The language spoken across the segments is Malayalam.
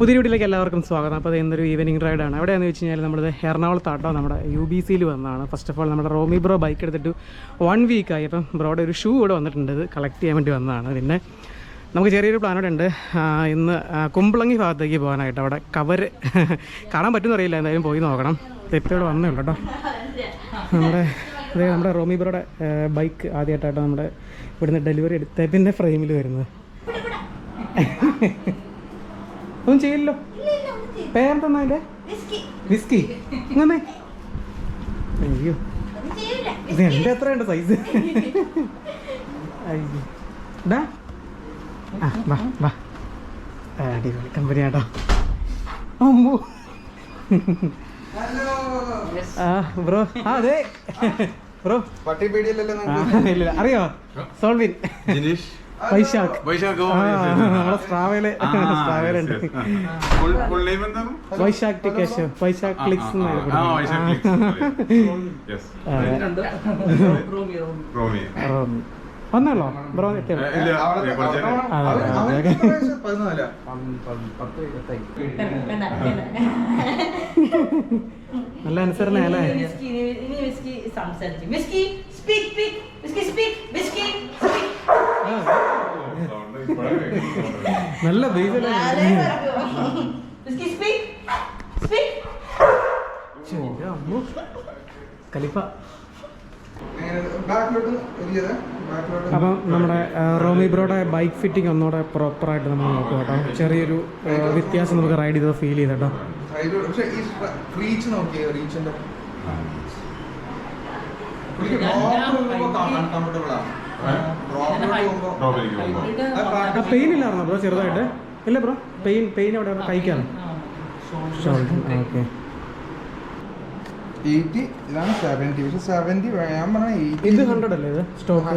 പുതിയ വീട്ടിലേക്ക് എല്ലാവർക്കും സ്വാഗതം. അപ്പോൾ ഇന്നൊരു ഈവനിങ് റൈഡാണ് എവിടെയാണെന്ന് വെച്ച് കഴിഞ്ഞാൽ നമ്മളിത് എറണാകുളത്താട്ടോ നമ്മുടെ യു ബി സിയിൽ വന്നതാണ്. ഫസ്റ്റ് ഓഫ് ഓൾ നമ്മുടെ റോമി ബ്രോ ബൈക്ക് എടുത്തിട്ട് വൺ വീക്കായി അപ്പം ബ്രോയുടെ ഒരു ഷൂ ഇവിടെ വന്നിട്ടുണ്ട്. ഇത് കളക്ട് ചെയ്യാൻ വേണ്ടി വന്നതാണ്. പിന്നെ നമുക്ക് ചെറിയൊരു പ്ലാൻ ഇവിടെ ഉണ്ട് ഇന്ന് കുമ്പളങ്ങി ഭാഗത്തേക്ക് പോകാനായിട്ട്. അവിടെ കവർ കാണാൻ പറ്റുമെന്ന് അറിയില്ല. എന്തായാലും പോയി നോക്കണം. ഇപ്പോൾ ഇവിടെ വന്നേ ഉള്ളൂ കേട്ടോ. നമ്മുടെ അതെ നമ്മുടെ റോമി ബ്രോയുടെ ബൈക്ക് ആദ്യമായിട്ടാട്ടോ നമ്മുടെ ഇവിടുന്ന് ഡെലിവറി എടുത്തതിന്റെ ഫ്രെയിമിൽ വരുന്നത്. ഒന്നും ചെയ്യില്ലല്ലോ. പേരെന്താ അതിന്റെ വിസ്കി. അങ്ങനെ അയ്യോ. ഇത് എന്റെ എത്രയുണ്ട് സൈസ് അയ്യോ. ഡാ ആ വാ വാ. അടിപൊളി കമ്പനി ആട്ടോ അമ്മോ ആ ബ്രോ. ആ അതെ. ബ്രോ. പട്ടി ആ ഇല്ല അറിയോ? സോൾവിൻ. ജിനീഷ്. വൈശാഖ്. വൈശാഖ് സ്ട്രാവയിൽ സ്ട്രാവയിലുണ്ട് എന്താണ്? വൈശാഖ് ടിക്കേഷ് വൈശാഖ് ക്ലിക്സ് റോമി. വന്നല്ലോ? ബ്രോ. നല്ല അനുസരണ അല്ലേ? നല്ല കലിപ്പ. അപ്പം നമ്മുടെ റോമി ബ്രോയുടെ ബൈക്ക് ഫിറ്റിംഗ് ഒന്നുകൂടെ പ്രോപ്പറായിട്ട് നമ്മൾ നോക്കുക കേട്ടോ. ചെറിയൊരു വ്യത്യാസം നമുക്ക് റൈഡ് ചെയ്ത് ഫീൽ ചെയ്ത് കേട്ടോ. റീച്ച് നോക്കിയേ റീച്ചിന്റെ പുള്ളിക്ക് കംഫർട്ടബിൾ ആണ്. പോകുമ്പോൾ ആ പെയിൻ ഇല്ലായിരുന്നോ ബ്രോ ചെറുതായിട്ട്? ഇല്ല ബ്രോ പെയിൻ പെയിൻ എവിടെ കഴിക്കാറ് ഓക്കെ എയ്റ്റി ഇതാണ് സെവന്റി പക്ഷെ സെവന്റി ഞാൻ പറഞ്ഞ ഇത് ഹൺഡ്രഡ് അല്ലേ ഇത് സ്റ്റോക്ക്.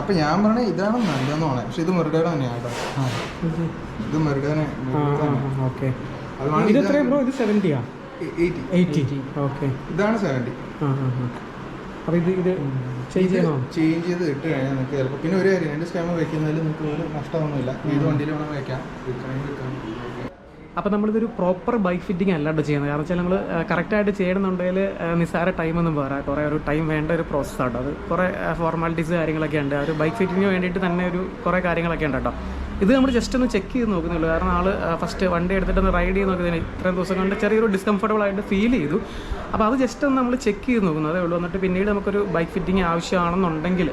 അപ്പൊ ഞാൻ പറഞ്ഞ ഇതാണ് നല്ലതെന്ന് പറയാം പക്ഷെ ഇത് മെറിഡേഡ് തന്നെയാണ് കേട്ടോ. ഇത് മെറിഡേനെ ഓക്കെ. ഇത് എത്രയാ ബ്രോ ഇത് സെവന്റിയാ എയ്റ്റി. എയ്റ്റി. ഓക്കെ. ഇതാണ് സെവന്റി അപ്പോൾ ഇത് ഇത് ചേഞ്ച് ചെയ്യണോ? ചേഞ്ച് ചെയ്ത് ഇട്ട് കഴിഞ്ഞാൽ നിങ്ങൾക്ക് ചിലപ്പോൾ പിന്നെ ഒരു കാര്യം എന്റെ സ്കാമർ വയ്ക്കുന്നതിൽ നിങ്ങൾക്ക് ഒരു നഷ്ടമൊന്നുമില്ല. ഏത് വണ്ടിയിൽ വേണം വെക്കാം വിൽക്കണമെങ്കിൽ വിൽക്കാം അപ്പോൾ നമ്മളിതൊരു പ്രോപ്പർ ബൈക്ക് ഫിറ്റിംഗ് അല്ലാണ്ട് ചെയ്യുന്നത്. കാരണം വെച്ചാൽ നമ്മൾ കറക്റ്റായിട്ട് ചെയ്യണമെന്നുണ്ടെങ്കിൽ നിസ്സാര ടൈമൊന്നും പോരാ കുറേ ഒരു ടൈം വേണ്ട ഒരു പ്രോസസ്സാണ് അത് കുറേ ഫോർമാലിറ്റീസ് കാര്യങ്ങളൊക്കെ ഉണ്ട്. ആ ഒരു ബൈക്ക് ഫിറ്റിങ്ങിന് വേണ്ടിയിട്ട് തന്നെ ഒരു കുറേ കാര്യങ്ങളൊക്കെ ഉണ്ട് കേട്ടോ. ഇത് നമ്മൾ ജസ്റ്റ് ഒന്ന് ചെക്ക് ചെയ്ത് നോക്കുന്നുള്ളൂ. കാരണം ആൾ ഫസ്റ്റ് വണ്ടി എടുത്തിട്ട് ഒന്ന് റൈഡ് ചെയ്ത് നോക്കുന്നതിന് ഇത്രയും ദിവസം കൊണ്ട് ചെറിയൊരു ഡിസ്കംഫർട്ടബിൾ ആയിട്ട് ഫീൽ ചെയ്തു. അപ്പോൾ അത് ജസ്റ്റ് ഒന്ന് നമ്മൾ ചെക്ക് ചെയ്ത് നോക്കുന്നു. അതേ ഉള്ളൂ. എന്നിട്ട് പിന്നീട് നമുക്കൊരു ബൈക്ക് ഫിറ്റിംഗ് ആവശ്യമാണെന്നുണ്ടെങ്കിൽ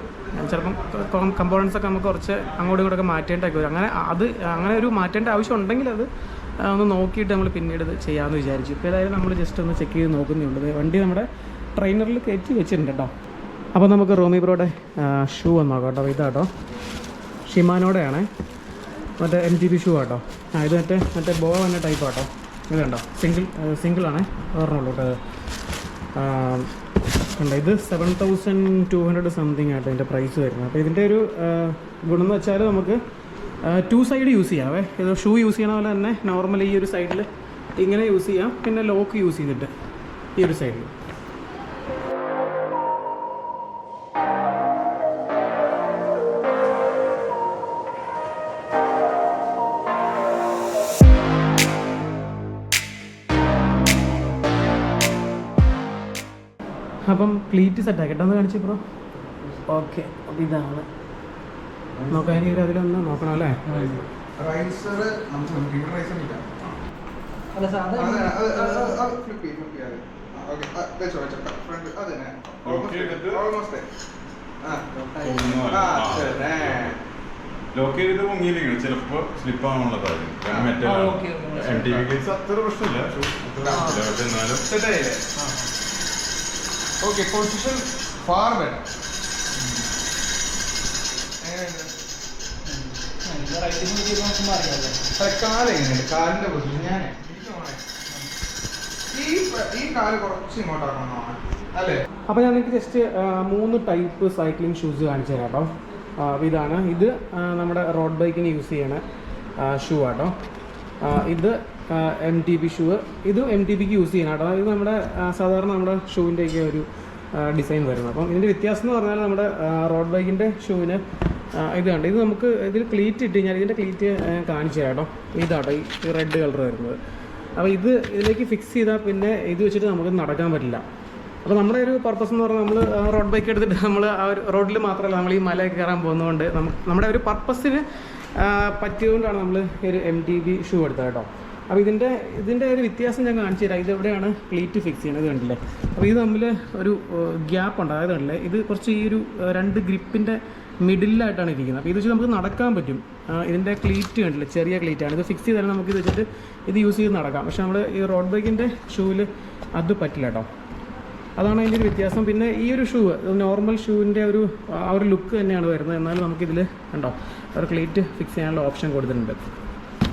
ചിലപ്പം കമ്പോണൻസ് ഒക്കെ നമുക്ക് കുറച്ച് അങ്ങോട്ടും ഇങ്ങോട്ടൊക്കെ മാറ്റേണ്ടതൊക്കെ വരും. അങ്ങനെ അത് അങ്ങനെ ഒരു മാറ്റേണ്ട ആവശ്യം ഉണ്ടെങ്കിൽ അത് ഒന്ന് നോക്കിയിട്ട് നമ്മൾ പിന്നീട് ഇത് ചെയ്യാമെന്ന് വിചാരിച്ചു. ഇപ്പോൾ ഏതായാലും നമ്മൾ ജസ്റ്റ് ഒന്ന് ചെക്ക് ചെയ്ത് ഉള്ളൂ വണ്ടി നമ്മുടെ ട്രെയിനറിൽ കയറ്റി വെച്ചിട്ടുണ്ട് കേട്ടോ അപ്പോൾ നമുക്ക് റോമി ബ്രോയുടെ ഷൂ നോക്കാം കേട്ടോ ഇതാട്ടോ ഷിമാനോടെയാണ്. മറ്റേ എം ജി ബി ഷൂ ആട്ടോ. ആ ഇത് മറ്റേ മറ്റേ ബോ എന്ന ടൈപ്പ് ആട്ടോ. ഇത് കണ്ടോ? സിംഗിൾ സിംഗിളാണ് ഓർമ്മയുള്ളൂ കേട്ടോ ആ, കണ്ടോ? ഇത് seven thousand two hundred something ആട്ടോ ഇതിന്റെ പ്രൈസ് വരുന്നത്. അപ്പോൾ ഇതിന്റെ ഒരു ഗുണം എന്ന് വെച്ചാൽ നമുക്ക് ടു സൈഡ് യൂസ് ചെയ്യാവേ ഇത് ഷൂ യൂസ് ചെയ്യണ പോലെ തന്നെ നോർമലി ഈ ഒരു സൈഡിൽ ഇങ്ങനെ യൂസ് ചെയ്യാം. പിന്നെ ലോക്ക് യൂസ് ചെയ്തിട്ട് ഈ ഒരു സൈഡിൽ അപ്പം പ്ലീറ്റ് സെറ്റ് ആക്കി. കേട്ടോ കാണിച്ചു ബ്രോ. ഓക്കെ ഇതാണ്. നോക്കാൻ അതിലൊന്ന് നോക്കണം അല്ലേ? ഒന്നും ലോക്ക് ചെയ്ത് മുങ്ങിയില്ലെങ്കിൽ ചിലപ്പോ സ്ലിപ്പ് ആവാനുള്ളതായിരിക്കും കാരണം മറ്റേ എം ടി വി കേസ് അത്ര പ്രശ്നമില്ല. എന്നാലും. ഓക്കെ പൊസിഷൻ ഫാർവേഡ് ബെറ്റർ എങ്ങനെയുണ്ട് അല്ല, കാൽ എങ്ങനെയുണ്ട്? കാലിന്റെ പൊസിഷൻ ഞാൻ ഈ ഈ കാൽ കുറച്ച് ഇങ്ങോട്ടാക്കണം അല്ലേ? അപ്പോൾ ഞാൻ നിങ്ങൾക്ക് ജസ്റ്റ് മൂന്ന് ടൈപ്പ് സൈക്ലിംഗ് ഷൂസ് കാണിച്ചു തരാം കേട്ടോ ഇതാണ്. ഇത് നമ്മുടെ റോഡ് ബൈക്കിന് യൂസ് ചെയ്യണ ഷൂ ആട്ടോ ഇത് എം ടി ബി ഷൂ ഇത് എം ടി ബിക്ക് യൂസ് ചെയ്യണം കേട്ടോ. ഇത് നമ്മുടെ സാധാരണ നമ്മുടെ ഷൂവിന്റെയൊക്കെ ഒരു ഡിസൈൻ വരുന്നത്. അപ്പം ഇതിന്റെ വ്യത്യാസം എന്ന് പറഞ്ഞാൽ നമ്മുടെ റോഡ് ബൈക്കിന്റെ ഷൂവിന് ഇത് കണ്ട്? ഇത് നമുക്ക് ഇതിൽ ക്ലീറ്റ് ഇട്ട് കഴിഞ്ഞാൽ ഇതിന്റെ ക്ലീറ്റ് കാണിച്ചു കേട്ടോ. ഇതാട്ടോ ഈ റെഡ് കളർ വരുന്നത്. അപ്പോൾ ഇത് ഇതിലേക്ക് ഫിക്സ് ചെയ്താൽ പിന്നെ ഇത് വെച്ചിട്ട് നമുക്ക് നടക്കാൻ പറ്റില്ല. അപ്പോൾ നമ്മുടെ ഒരു പർപ്പസ് എന്ന് പറഞ്ഞാൽ നമ്മൾ റോഡ് ബൈക്ക് എടുത്തിട്ട് നമ്മൾ ആ ഒരു റോഡിൽ മാത്രമല്ല നമ്മൾ ഈ മലയൊക്കെ കയറാൻ പോകുന്നതുകൊണ്ട് നമുക്ക് നമ്മുടെ ഒരു പർപ്പസിന് പറ്റിയതുകൊണ്ടാണ് നമ്മൾ ഒരു എം ടി ബി ഷൂ എടുത്തത് കേട്ടോ. അപ്പോൾ ഇതിന്റെ ഇതിന്റെ ഒരു വ്യത്യാസം ഞാൻ കാണിച്ചു തരാം. ഇത് എവിടെയാണ് ക്ലീറ്റ് ഫിക്സ് ചെയ്യുന്നത് കണ്ടില്ലേ? അപ്പോൾ ഇത് തമ്മിൽ ഒരു ഗ്യാപ്പ് ഉണ്ട്. അതായത് കണ്ടില്ലേ? ഇത് കുറച്ച് ഈ ഒരു രണ്ട് ഗ്രിപ്പിന്റെ മിഡിലായിട്ടാണ് ഇരിക്കുന്നത്. അപ്പോൾ ഇത് വെച്ച് നമുക്ക് നടക്കാൻ പറ്റും. ഇതിന്റെ ക്ലീറ്റ് കണ്ടില്ലേ? ചെറിയ ക്ലീറ്റാണ് ഇത് ഫിക്സ് ചെയ്താലും നമുക്ക് ഇത് വെച്ചിട്ട് ഇത് യൂസ് ചെയ്ത് നടക്കാം. പക്ഷേ നമ്മൾ ഈ റോഡ് ബൈക്കിന്റെ ഷൂവിൽ അത് പറ്റില്ല കേട്ടോ. അതാണ് അതിന്റെ ഒരു വ്യത്യാസം. പിന്നെ ഈ ഒരു ഷൂ നോർമൽ ഷൂവിന്റെ ഒരു ആ ഒരു ലുക്ക് തന്നെയാണ് വരുന്നത്. എന്നാലും നമുക്കിതിൽ കണ്ടോ? ഒരു ക്ലീറ്റ് ഫിക്സ് ചെയ്യാനുള്ള ഓപ്ഷൻ കൊടുത്തിട്ടുണ്ട്.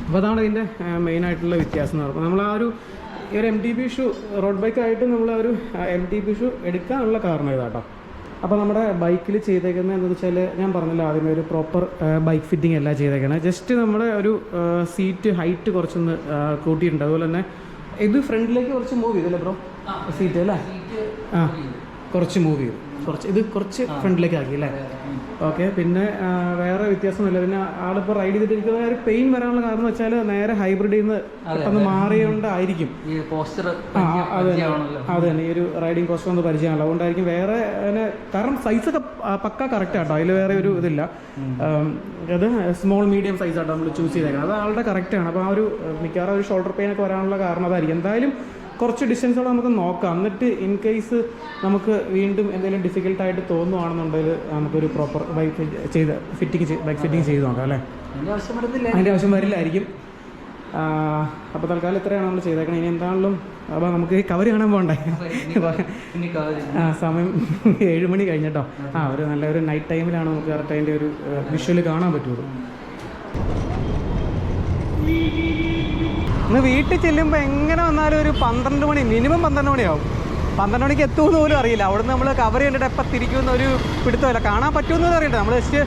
അപ്പോൾ അതാണ് ഇതിന്റെ മെയിൻ ആയിട്ടുള്ള വ്യത്യാസം എന്ന് പറയുന്നത്. നമ്മൾ ആ ഒരു ഈ ഒരു M T B shoe road ബൈക്കായിട്ട് നമ്മൾ ആ ഒരു എം ടി ബി ഷൂ എടുക്കാനുള്ള കാരണം ഇതാട്ടോ. അപ്പോൾ നമ്മുടെ ബൈക്കിൽ ചെയ്തേക്കുന്നത് എന്താണെന്ന് വെച്ചാൽ ഞാൻ പറഞ്ഞല്ലോ ആദ്യമേ ഒരു പ്രോപ്പർ ബൈക്ക് ഫിറ്റിംഗ് അല്ല ചെയ്തേക്കുന്നത് ജസ്റ്റ് നമ്മുടെ ഒരു സീറ്റ് ഹൈറ്റ് കുറച്ചൊന്ന് കൂട്ടിയിട്ടുണ്ട്. അതുപോലെ തന്നെ ഇത് ഫ്രണ്ടിലേക്ക് കുറച്ച് മൂവ് ചെയ്തല്ലേ ബ്രോ സീറ്റ് അല്ലേ? ആ കുറച്ച് മൂവ് ചെയ്തു. കുറച്ച് ഇത് കുറച്ച് ഫ്രണ്ടിലേക്ക് ആക്കി അല്ലേ? ഓക്കെ പിന്നെ വേറെ വ്യത്യാസമൊന്നുമില്ല. പിന്നെ ആളിപ്പോൾ റൈഡ് ചെയ്തിട്ട് എനിക്ക് ഒരു പെയിൻ വരാനുള്ള കാരണം വെച്ചാൽ നേരെ ഹൈബ്രിഡിൽ നിന്ന് പെട്ടെന്ന് മാറിയോണ്ടായിരിക്കും. അതെ അത് തന്നെ. ഈ ഒരു റൈഡിങ് പോസ്റ്റർ ഒന്ന് പരിചയമാണല്ലോ. അതുകൊണ്ടായിരിക്കും വേറെ അതിന് കാരണം സൈസൊക്കെ പക്ക കറക്റ്റ് ആട്ടോ. അതിൽ വേറെ ഒരു ഇതില്ല. അത് സ്മോൾ മീഡിയം സൈസ് ആട്ടോ നമ്മൾ ചൂസ് ചെയ്തേക്കുന്നത് അത് ആളുടെ കറക്റ്റ് ആണ്. അപ്പോൾ ആ ഒരു മിക്കവാറും ഒരു ഷോൾഡർ പെയിൻ ഒക്കെ വരാനുള്ള കാരണം അതായിരിക്കും. എന്തായാലും കുറച്ച് ഡിസ്റ്റൻസോടെ നമുക്ക് നോക്കാം. എന്നിട്ട് ഇൻ കേസ് നമുക്ക് വീണ്ടും എന്തെങ്കിലും ഡിഫിക്കൽട്ടായിട്ട് തോന്നുവാണെന്നുണ്ടെങ്കിൽ നമുക്കൊരു പ്രോപ്പർ ബൈക്ക് ചെയ്ത് ഫിറ്റിംഗ് ബൈക്ക് ഫിറ്റിംഗ് ചെയ്ത് നോക്കാം അല്ലേ? അതിന്റെ ആവശ്യം വരില്ലായിരിക്കും. അപ്പോൾ തൽക്കാലം ഇത്രയാണ് നമ്മൾ ചെയ്തേക്കണം. ഇനി എന്താണെങ്കിലും അപ്പോൾ നമുക്ക് കവർ കാണാൻ പോകണ്ടേ ആ സമയം ഏഴ് മണി കഴിഞ്ഞിട്ടോ. ആ ഒരു നല്ല ഒരു നൈറ്റ് ടൈമിലാണ് നമുക്ക് കറക്റ്റ് അതിന്റെ ഒരു വിഷ്വൽ കാണാൻ പറ്റുള്ളൂ. ഇന്ന് വീട്ടിൽ ചെല്ലുമ്പോൾ എങ്ങനെ വന്നാലും ഒരു പന്ത്രണ്ട് മണി മിനിമം പന്ത്രണ്ട് മണിയാവും. പന്ത്രണ്ട് മണിക്ക് എത്തുമെന്ന് പോലും അറിയില്ല. അവിടുന്ന് നമ്മൾ കവർ ചെയ്തിട്ട് എപ്പോൾ തിരിക്കുമെന്ന് ഒരു പിടുത്തമില്ല കാണാൻ പറ്റുമെന്ന് അറിയട്ടെ നമ്മൾ ജസ്റ്റ്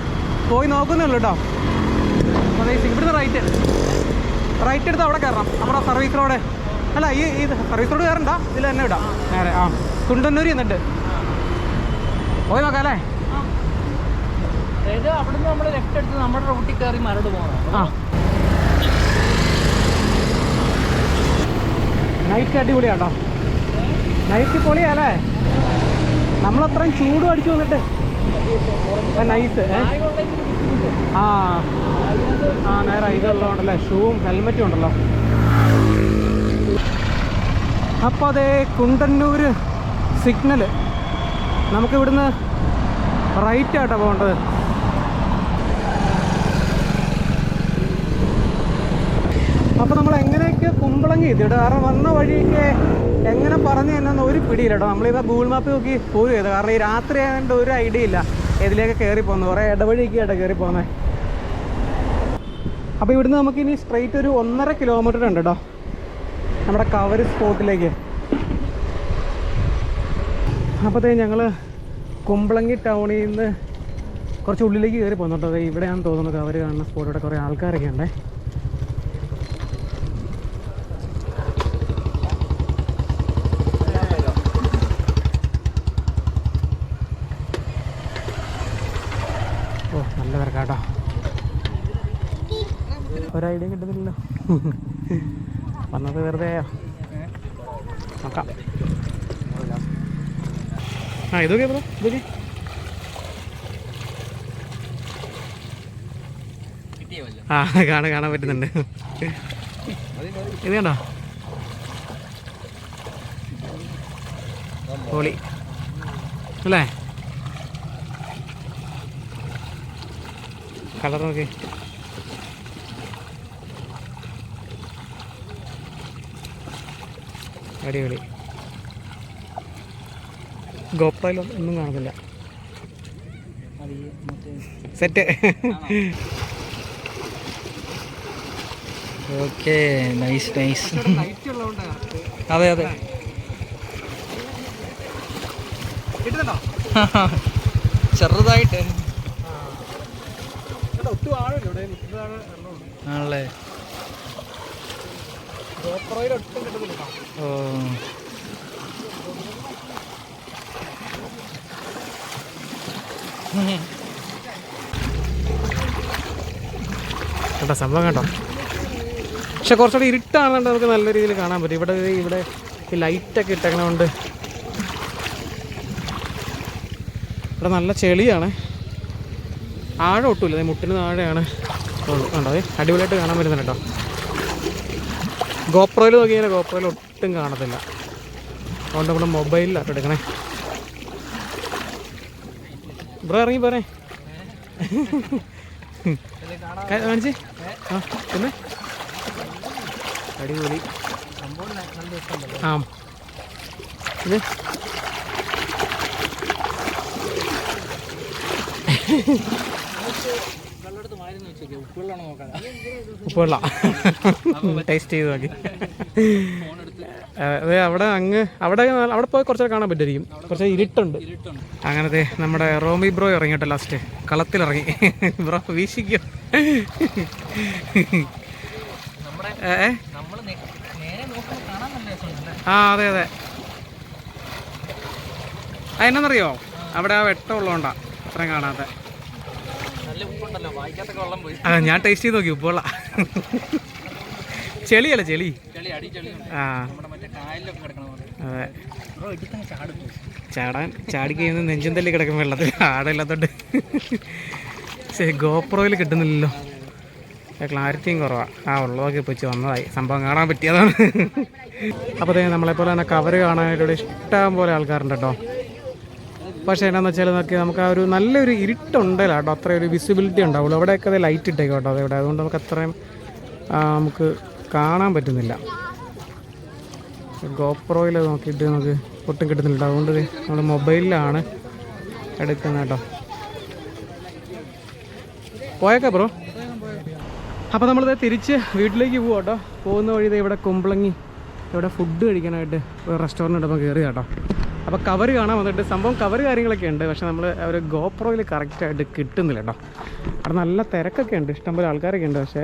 പോയി നോക്കുന്നേ ഉള്ളൂ കേട്ടോ അപ്പോൾ ഇവിടുന്ന് റൈറ്റ് റൈറ്റ് എടുത്ത് അവിടെ കയറണം. നമ്മുടെ സർവീസ് റോഡ് അല്ല ഈ ഈ സർവീസ് റോഡ് കയറണ്ട. ഇതിൽ തന്നെ വിടാം നേരെ ആ. കുണ്ടന്നൂരി എന്നിട്ട് പോയി നോക്കാം അല്ലേ? അതായത് അവിടുന്ന് നമ്മൾ ലെഫ്റ്റ് എടുത്ത് നമ്മുടെ റൂട്ടിൽ കയറി മരട് പോകണം. ആ. നൈറ്റ് അടിപൊളിയാട്ടോ. നൈറ്റ് പൊളിയാലേ. നമ്മളത്രയും ചൂട് അടിച്ചു വന്നിട്ട്. നൈസ് ആ. ആ നേരെ ഇതുള്ളതുകൊണ്ടല്ലേ ഷൂവും ഹെൽമെറ്റും ഉണ്ടല്ലോ. അപ്പോൾ അതേ കുണ്ടന്നൂർ സിഗ്നൽ നമുക്ക് ഇവിടുന്ന് റൈറ്റ് ആട്ടോ പോകേണ്ടത് അപ്പോൾ നമ്മൾ എങ്ങനെയൊക്കെ കുമ്പളങ്ങി എത്തിയിട്ട് കാരണം വന്ന വഴിയൊക്കെ എങ്ങനെ പറഞ്ഞു തന്നെ ഒരു പിടിയില്ല കേട്ടോ നമ്മളിപ്പോൾ ഗൂഗിൾ മാപ്പ് നോക്കി പോവുക ചെയ്തു കാരണം ഈ രാത്രി ആയതുകൊണ്ട് ഒരു ഐഡിയ ഇല്ല. ഇതിലേക്ക് കയറി പോകുന്നത് കുറേ ഇടവഴിക്ക് ആട്ടോ കയറി പോകുന്നത് അപ്പോൾ ഇവിടുന്ന് നമുക്ക് ഇനി സ്ട്രെയിറ്റ് ഒരു ഒന്നര കിലോമീറ്റർ ഉണ്ട് കേട്ടോ നമ്മുടെ കവർ സ്പോട്ടിലേക്ക്. അപ്പോഴത്തേ ഞങ്ങൾ കുമ്പളങ്ങി ടൗണിൽ നിന്ന് കുറച്ച് ഉള്ളിലേക്ക് കയറി പോകുന്നുണ്ടോ അതെ ഇവിടെയാണെന്ന് തോന്നുന്നു കവർ കാണുന്ന സ്പോട്ട് ഇവിടെ കുറേ ആൾക്കാരൊക്കെ ഉണ്ടേ ഓ നല്ല തിരക്കാട്ടോ ഒരു ഐഡിയ കിട്ടുന്നില്ലല്ലോ. വന്നത് വെറുതെ നോക്കാം. ആ ഇതൊക്കെ ബ്രോ ഇതൊക്കെ? ആ കാണാൻ കാണാൻ പറ്റുന്നുണ്ട്. ഇത് കണ്ടോ? പൊളി. അല്ലേ? കളർ നോക്കി അടിപൊളി. ഗോപ്രയിൽ ഒന്നും കാണുന്നില്ല. സെറ്റ് ഓക്കെ നൈസ് നൈസ് അതെ അതെ. ചെറുതായിട്ട്. ആണല്ലേ ഗോപ്രോയിൽ ഒട്ടും കിട്ടുന്നില്ല ഓ കേട്ടോ സംഭവം കേട്ടോ. പക്ഷെ കുറച്ചുകൂടി ഇരുട്ടാണെന്നുണ്ട് നമുക്ക് നല്ല രീതിയിൽ കാണാൻ പറ്റും. ഇവിടെ ഇവിടെ ഈ ലൈറ്റൊക്കെ ഇട്ടേക്കണോണ്ട് ഇവിടെ നല്ല ചെളിയാണ്. ആഴം ഒട്ടുമില്ല. മുട്ടിന് താഴെയാണ്. കണ്ടോ? അടിപൊളിയായിട്ട് കാണാൻ പറ്റുന്നുണ്ട് കേട്ടോ. ഗോപ്രോയിൽ നോക്കി കഴിഞ്ഞാൽ ഗോപ്രോയിൽ ഒട്ടും കാണത്തില്ല. അതുകൊണ്ട് നമ്മുടെ മൊബൈലിലാണ് എടുക്കണേ. ബ്രോ ഇറങ്ങി പോരേ. കാണിച്ചേ? ആ പിന്നെ? അടിപൊളി. ആ. ഇത് ഉപ്പുവെള്ള. ടേസ്റ്റ് ചെയ്ത് നോക്കി. അതെ അവിടെ അങ്ങ് അവിടെ അവിടെ പോയി കുറച്ചൊക്കെ കാണാൻ പറ്റുമായിരിക്കും. കുറച്ച് ഇരുട്ടുണ്ട്. അങ്ങനത്തെ നമ്മുടെ റോമി ബ്രോ ഇറങ്ങിട്ടോ ലാസ്റ്റ് കളത്തിലിറങ്ങി. ബ്രോ വീശിക്കോ. ആ അതെ അതെ. ആ എന്നറിയോ അവിടെ ആ വെട്ടമുള്ളതുകൊണ്ടാണ് അത്രയും കാണാത്ത. ആ ഞാൻ ടേസ്റ്റ് ചെയ്ത് നോക്കി ഉപ്പുള്ള ചെളിയല്ല ചെളി? ആ. അതെ. ചാടാൻ ചാടി കഴിയുന്ന നെഞ്ചും തല്ലി കിടക്കും വെള്ളത്തിൽ ആടയില്ലാത്തോണ്ട്. ശരി ഗോപ്രോയിൽ കിട്ടുന്നില്ലല്ലോ. ക്ലാരിറ്റിയും കുറവാണ് ആ ഉള്ളതൊക്കെ ഇപ്പോൾ വന്നതായി. സംഭവം കാണാൻ പറ്റിയതാണ്. അപ്പോൾ നമ്മളെപ്പോലെ തന്നെ കവർ കാണാനായിട്ട് ഇഷ്ടം പോലെ ആൾക്കാരുണ്ട് കേട്ടോ. പക്ഷേ എന്നാന്ന് വെച്ചാൽ നോക്കി നമുക്ക് ആ ഒരു നല്ലൊരു ഇരുട്ടുണ്ടല്ലോ കേട്ടോ. അത്ര ഒരു വിസിബിലിറ്റി ഉണ്ടാവുള്ളൂ. അവിടെയൊക്കെ അത് ലൈറ്റ് ഇട്ടേക്കും കേട്ടോ അതെവിടെ. അതുകൊണ്ട് നമുക്ക് അത്രയും നമുക്ക് കാണാൻ പറ്റുന്നില്ല. ഗോപ്രോയിൽ നോക്കിയിട്ട് നമുക്ക് ഒട്ടും കിട്ടുന്നില്ല. അതുകൊണ്ട് നമ്മൾ മൊബൈലിലാണ് എടുക്കുന്നത് കേട്ടോ. പോയേക്കാ ബ്രോ? അപ്പോൾ നമ്മളിത് തിരിച്ച് വീട്ടിലേക്ക് പോകും കേട്ടോ. പോകുന്ന വഴി ഇവിടെ കുമ്പളങ്ങി ഇവിടെ ഫുഡ് കഴിക്കാനായിട്ട് ഒരു റെസ്റ്റോറന്റ് ഇടുമ്പോൾ കയറി കേട്ടോ. അപ്പോൾ കവർ കാണാൻ വന്നിട്ട് സംഭവം കവർ കാര്യങ്ങളൊക്കെ ഉണ്ട്. പക്ഷെ നമ്മൾ ഒരു ഗോപ്രോയിൽ കറക്റ്റായിട്ട് കിട്ടുന്നില്ല കേട്ടോ അവിടെ നല്ല തിരക്കൊക്കെ ഉണ്ട്. ഇഷ്ടംപോലെ ആൾക്കാരൊക്കെ ഉണ്ട്. പക്ഷേ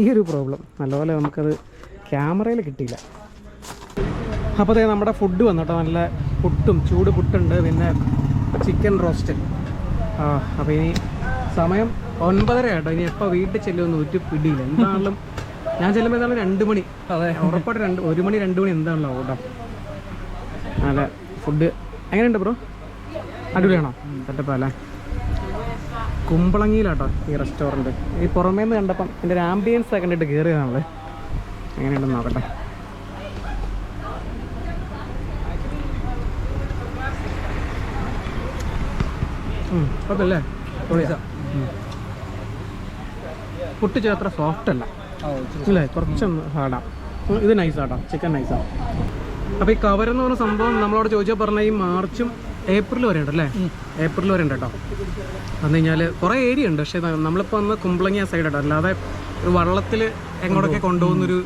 ഈ ഒരു പ്രോബ്ലം നല്ലപോലെ നമുക്കത് ക്യാമറയിൽ കിട്ടിയില്ല. അപ്പോൾ അതെ നമ്മുടെ ഫുഡ് വന്നു കേട്ടോ നല്ല പുട്ടും ചൂട് പുട്ടുണ്ട്. പിന്നെ ചിക്കൻ റോസ്റ്റ് ആ അപ്പോൾ ഇനി സമയം ഒൻപതര കേട്ടോ ഇനി എപ്പോൾ വീട്ടിൽ ചെല്ലുമെന്ന് ഒരു പിടിയില്ല. എന്താണെങ്കിലും ഞാൻ ചെല്ലുമ്പോൾ ഏതാണ്ട് രണ്ട് മണി. അതെ ഉറപ്പായിട്ട് രണ്ട് ഒരു മണി രണ്ട് മണി എന്താണല്ലോ കേട്ടോ നല്ല ഫുഡ് എങ്ങനെയുണ്ട് ബ്രോ? അടിപൊളിയാണോ? സെറ്റപ്പ് അല്ലേ കുമ്പളങ്ങിയിലാട്ടോ ഈ റെസ്റ്റോറന്റ് ഈ പുറമേ നിന്ന് കണ്ടപ്പം എന്റെ ഒരു ആംബിയൻസ് ഒക്കെ കണ്ടിട്ട് കയറിയതാണ് നമ്മൾ എങ്ങനെയുണ്ടെന്ന് നോക്കട്ടെ. കുഴപ്പമില്ലേ? അത്ര സോഫ്റ്റ് അല്ല. ഇല്ലേ കുറച്ചൊന്ന് ഹാർഡാ ഉം, ഇത് നൈസാട്ടോ ചിക്കൻ നൈസാ അപ്പോൾ ഈ കവർ എന്ന് പറഞ്ഞ സംഭവം നമ്മളോട് ചോദിച്ചാൽ പറഞ്ഞ ഈ മാർച്ചും ഏപ്രിൽ വരെ ഉണ്ട് അല്ലേ ഏപ്രിൽ വരെ ഉണ്ട് കേട്ടോ വന്നു കഴിഞ്ഞാൽ കുറേ ഏരിയ ഉണ്ട്. പക്ഷെ നമ്മളിപ്പോ നമ്മളിപ്പോൾ കുമ്പളങ്ങിയ കുമ്പളങ്ങി ആ സൈഡാട്ടോ അല്ലാതെ ഒരു വള്ളത്തിൽ എങ്ങോട്ടൊക്കെ കൊണ്ടുപോകുന്നൊരു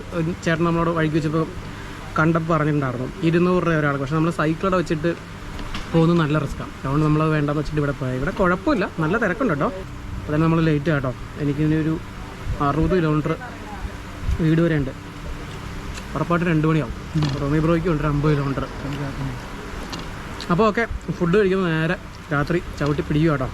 ചേട്ടൻ നമ്മളോട് വഴിക്ക് വെച്ചപ്പോൾ കണ്ടപ്പോൾ പറഞ്ഞിട്ടുണ്ടായിരുന്നു. ഇരുന്നൂറ് രൂപ ഒരാൾക്ക്. പക്ഷെ നമ്മൾ സൈക്കിളോടെ വെച്ചിട്ട് പോകുന്നത് നല്ല റിസ്ക്കാണ് അതുകൊണ്ട് നമ്മൾ വേണ്ടെന്ന് വെച്ചിട്ട് ഇവിടെ പോയി ഇവിടെ കുഴപ്പമില്ല. നല്ല തിരക്കുണ്ട് കേട്ടോ. അതായത് നമ്മൾ ലേറ്റ് കേട്ടോ. എനിക്കിനി ഒരു അറുപത് കിലോമീറ്റർ വീട് വരെ ഉണ്ട്. ഉറപ്പായിട്ട് രണ്ട് മണിയാവും. റോമി ബ്രോയ്ക്ക് ഉണ്ട് അമ്പത് കിലോമീറ്റർ അപ്പോൾ ഓക്കെ ഫുഡ് കഴിക്കുന്നത് നേരെ രാത്രി ചവിട്ടി പിടിക്കുക കേട്ടോ